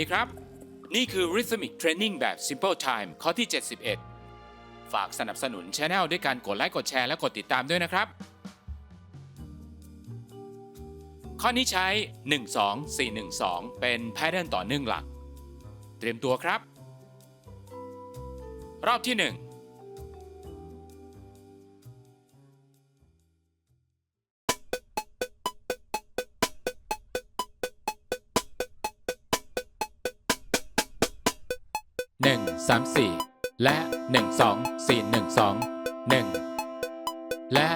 ดีครับ นี่คือ Rhythmic Training แบบ Simple Time ข้อที่ 71 ฝากสนับสนุน Channel ด้วยการกดไลค์กดแชร์และกดติดตามด้วยนะครับ ข้อนี้ใช้ 12412 เป็น Pattern ต่อเนื่องหลัก เตรียมตัวครับ รอบที่ 1 หนึ่งสามสี่และหนึ่งสองสี่หนึ่งสองหนึ่งและ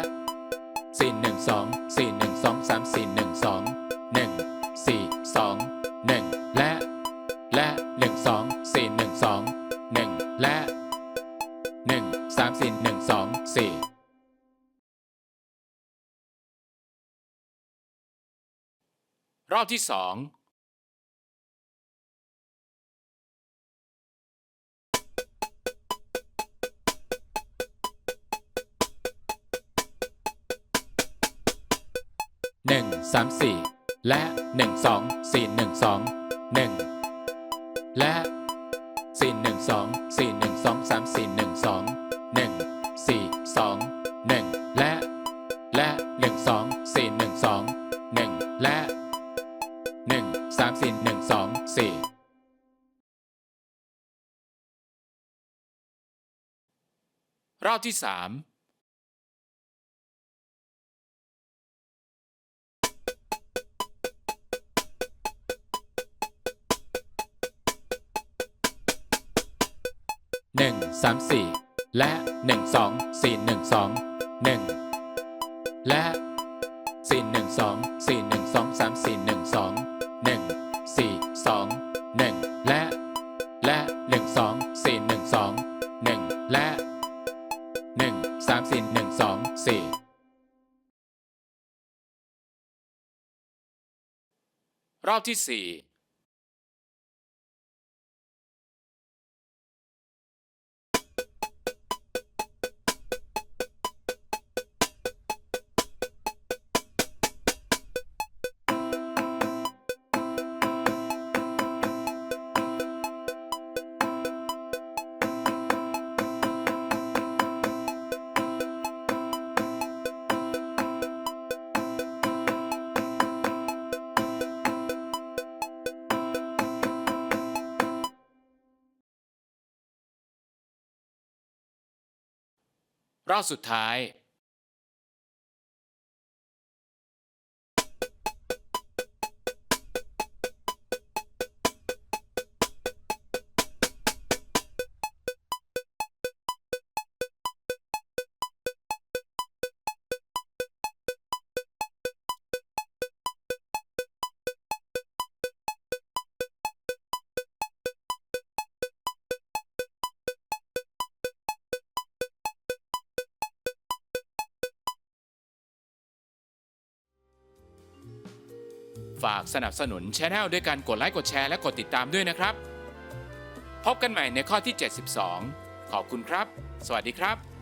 สี่หนึ่งสองสี่หนึ่งสองสามสี่หนึ่งสองหนึ่งสี่สองหนึ่งและ และหนึ่งสองสี่หนึ่งสองหนึ่งและหนึ่งสามสี่หนึ่งสองสี่รอบที่สอง หนึ่งสามสี่และหนึ่งสองสี่หนึ่งสองหนึ่งและสี่หนึ่งสองสี่หนึ่งสองสามสี่หนึ่งสองหนึ่งสี่สองหนึ่งและ และหนึ่งสองสี่หนึ่งสองหนึ่งและหนึ่งสามสี่หนึ่งสองสี่รอบที่สาม หนึ่งสามสี่และหนึ่งสองสี่หนึ่งสองหนึ่งและสี่หนึ่งสองสี่หนึ่งสองสามสี่หนึ่งสองหนึ่งสี่สองหนึ่งและ และหนึ่งสองสี่หนึ่งสองหนึ่งและหนึ่งสามสี่หนึ่งสองสี่รอบที่สี่ รอบสุดท้าย ฝากสนับสนุนช anel ด้วยการกดไลค์กดแชร์และกดติดตามด้วยนะครับ พบกันใหม่ในข้อที่ 72 ขอบคุณครับ สวัสดีครับ